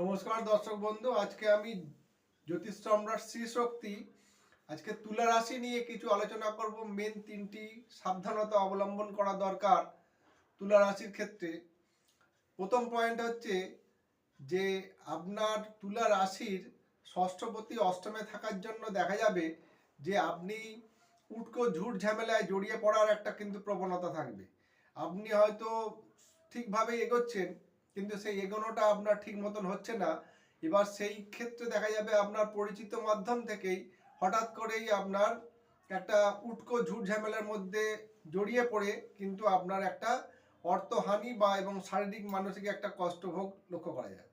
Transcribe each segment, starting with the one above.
নমস্কার দর্শক বন্ধু, আজকে আমি জ্যোতিষ সম্রাট শ্রী শক্তি। আজকে তুলা রাশি নিয়ে কিছু আলোচনা করব। মেন তিনটি সাবধানতা অবলম্বন করা দরকার তুলা রাশির ক্ষেত্রে। প্রথম পয়েন্ট হচ্ছে যে, আপনার তুলা রাশির ষষ্ঠপতি অষ্টমে থাকার জন্য দেখা যাবে যে, আপনি উটকো ঝুট ঝামেলায় জড়িয়ে পড়ার একটা কিন্তু প্রবণতা থাকবে। আপনি হয়তো ঠিকভাবে এগোচ্ছেন কিন্তু সেই এগোনোটা আপনার ঠিক মতন হচ্ছে না। এবার সেই ক্ষেত্রে দেখা যাবে আপনার পরিচিত মাধ্যম থেকেই হঠাৎ করেই আপনার একটা উটকো ঝুট ঝামেলার মধ্যে জড়িয়ে পড়ে, কিন্তু আপনার একটা অর্থহানি বা এবং শারীরিক মানসিক একটা কষ্টভোগ লক্ষ্য করা যায়।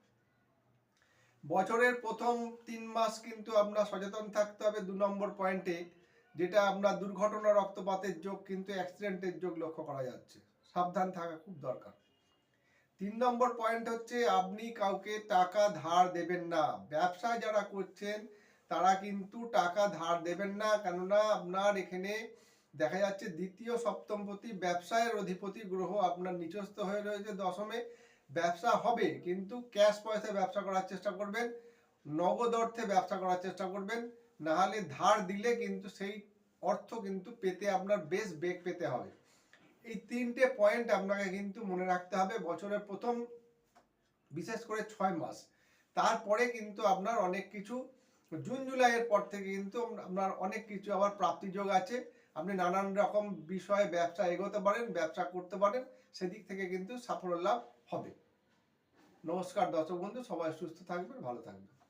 বছরের প্রথম তিন মাস কিন্তু আপনার সচেতন থাকতে হবে দু নম্বর পয়েন্টে যেটা আপনার দুর্ঘটনা রক্তপাতের যোগ কিন্তু অ্যাক্সিডেন্টের যোগ লক্ষ্য করা যাচ্ছে। সাবধান থাকা খুব দরকার। তিন নম্বর পয়েন্ট হচ্ছে আপনি কাউকে টাকা ধার দেবেন না। ব্যবসা যারা করছেন, তারা কিন্তু টাকা ধার দেবেন না। কেননা আপনার এখানে দেখা যাচ্ছে দ্বিতীয় সপ্তমপতি ব্যবসায়ের অধিপতি গ্রহ আপনার নিচস্থ হয়ে রয়েছে দশমে। ব্যবসা হবে, কিন্তু ক্যাশ পয়সায় ব্যবসা করার চেষ্টা করবেন, নগদ অর্থে ব্যবসা করার চেষ্টা করবেন না হলে ধার দিলে কিন্তু সেই অর্থ কিন্তু পেতে আপনার বেশ বেগ পেতে হবে। এই তিনটে পয়েন্ট আপনাকে কিন্তু মনে রাখতে হবে বছরের প্রথম, বিশেষ করে ছয় মাস। তারপরে কিন্তু আপনার অনেক কিছু, জুন, জুলাইয়ের পর থেকে কিন্তু আপনার অনেক কিছু আবার প্রাপ্তিযোগ আছে। আপনি নানান রকম বিষয়ে ব্যবসা এগোতে পারেন, ব্যবসা করতে পারেন, সেদিক থেকে কিন্তু সাফল্য লাভ হবে। নমস্কার দর্শক বন্ধু, সবাই সুস্থ থাকবেন, ভালো থাকবেন।